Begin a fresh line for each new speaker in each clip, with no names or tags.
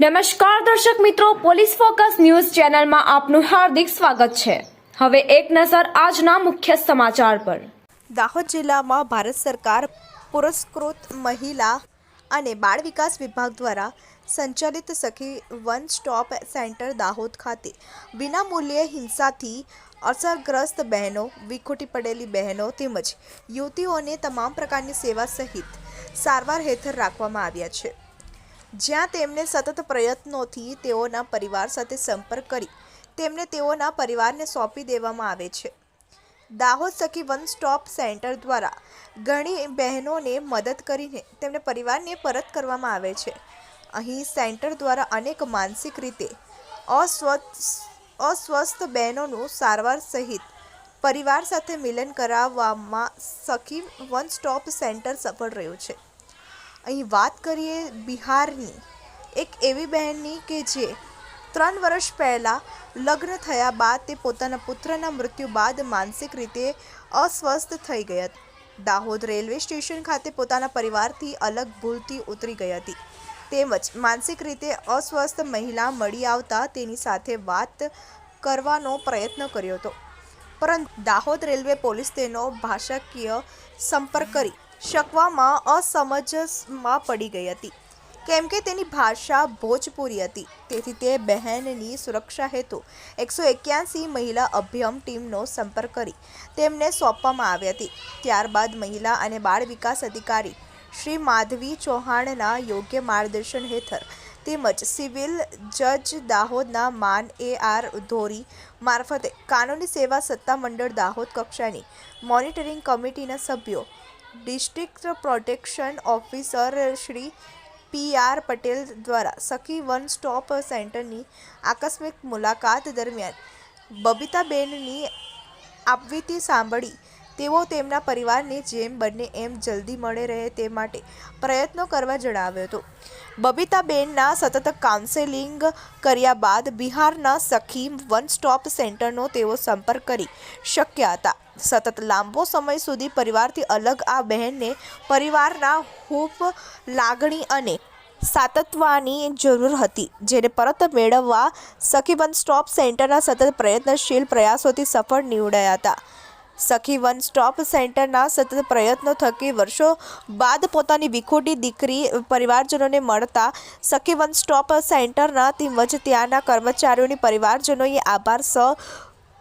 નમસ્કાર દર્શક મિત્રો, પોલીસ ફોકસ ન્યૂઝ ચેનલમાં આપનું હાર્દિક સ્વાગત છે. હવે એક નજર આજના મુખ્ય સમાચાર પર.
દાહોદ જિલ્લામાં ભારત સરકાર પુરસ્કૃત મહિલા અને બાળ વિકાસ વિભાગ દ્વારા સંચાલિત સખી વન સ્ટોપ સેન્ટર દાહોદ ખાતે વિનામૂલ્યે હિંસાથી અસરગ્રસ્ત બહેનો, વિખૂટી પડેલી બહેનો તેમજ યુવતીઓને તમામ પ્રકારની સેવા સહિત સારવાર હેઠળ રાખવામાં આવ્યા છે. જ્યાં તેમને સતત પ્રયત્નોથી તેઓના પરિવાર સાથે સંપર્ક કરી, તેમને તેઓના પરિવારને સોંપી દેવામાં આવે છે. દાહોદ સખી વન સ્ટોપ સેન્ટર દ્વારા ઘણી બહેનોને મદદ કરીને તેમને પરિવારને પરત કરવામાં આવે છે. અહીં સેન્ટર દ્વારા અનેક માનસિક રીતે અસ્વસ્થ અસ્વસ્થ બહેનોનું સારવાર સહિત પરિવાર સાથે મિલન કરાવવામાં સખી વન સ્ટોપ સેન્ટર સફળ રહ્યું છે. અહીં વાત કરીએ બિહારની. એક એવી બહેનની કે જે ત્રણ વર્ષ પહેલાં લગ્ન થયા બાદ તે પોતાના પુત્રના મૃત્યુ બાદ માનસિક રીતે અસ્વસ્થ થઈ ગઈ હતી. દાહોદ રેલવે સ્ટેશન ખાતે પોતાના પરિવારથી અલગ ભૂલથી ઉતરી ગઈ હતી. તેમજ માનસિક રીતે અસ્વસ્થ મહિલા મળી આવતા તેની સાથે વાત કરવાનો પ્રયત્ન કર્યો હતો. પરંતુ દાહોદ રેલવે પોલીસ તેનો ભાષાકીય સંપર્ક કરી શકવામાં અસમંજસમાં પડી ગઈ હતી. કેમ કે તેની ભાષા ભોજપુરી હતી. તેથી તે બહેનની સુરક્ષા હેતુ એકસો એક્યાસી મહિલા અભ્યમ ટીમનો સંપર્ક કરી તેમને સોંપવામાં આવી હતી. ત્યારબાદ મહિલા અને બાળ વિકાસ અધિકારી શ્રી માધવી ચૌહાણના યોગ્ય માર્ગદર્શન હેઠળ તેમજ સિવિલ જજ દાહોદના માન એ આર ધોરી મારફતે કાનૂની સેવા સત્તામંડળ દાહોદ કક્ષાની મોનિટરિંગ કમિટીના સભ્યો district protection officer Shri P R Patel દ્વારા સખી વન સ્ટોપ સેન્ટરની આકસ્મિક મુલાકાત દરમિયાન બબીતાબેનની આપવીતી સાંભળી તેઓ તેમના પરિવારને જેમ બને એમ જલ્દી મળે રહે તે માટે પ્રયત્નો કરવા જણાવ્યો હતો. બબીતાબેનના સતત કાઉન્સેલિંગ કર્યા બાદ બિહારના સખી વન સ્ટોપ સેન્ટરનો તેઓ સંપર્ક કરી શક્યા હતા. સતત લાંબો સમય સુધી પરિવારથી અલગ આ બહેનને પરિવારના હૂફ લાગણી અને સાતત્વાની જરૂર હતી, જેને પરત મેળવવા સખી વન સ્ટોપ સેન્ટરના સતત પ્રયત્નશીલ પ્રયાસોથી સફળ નીવડાયા હતા. સખી વન સ્ટોપ સેન્ટરના સતત પ્રયત્નો થકી વર્ષો બાદ પોતાની વિખોટી દીકરી પરિવારજનોને મળતા સખી વન સ્ટોપ સેન્ટરના તેમજ ત્યાંના કર્મચારીઓની પરિવારજનોએ આભાર સ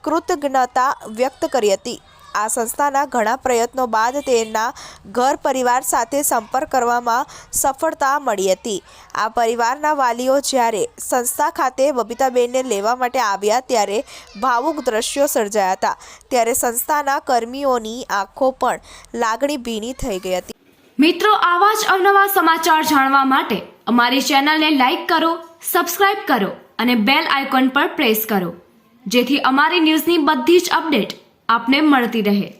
કૃતજ્ઞતા વ્યક્ત કરી હતી. આ સંસ્થાના ઘણા પ્રયત્નો બાદ તેના ઘર પરિવાર સાથે સંપર્ક કરવામાં સફળતા મળી હતી. આ પરિવારના વાલીઓ જ્યારે સંસ્થા ખાતે બબીતાબેનને લેવા માટે આવ્યા ત્યારે ભાવુક દ્રશ્યો સર્જાયા હતા. ત્યારે સંસ્થાના કર્મીઓની આંખો પણ લાગણી ભીની થઈ ગઈ હતી.
મિત્રો, આવા જ અવનવા સમાચાર જાણવા માટે અમારી ચેનલને લાઈક કરો, સબસ્ક્રાઇબ કરો અને બેલ આઇકોન પર પ્રેસ કરો. જેથી અમારી ન્યૂઝની બધી જ અપડેટ આપને મળતી રહે.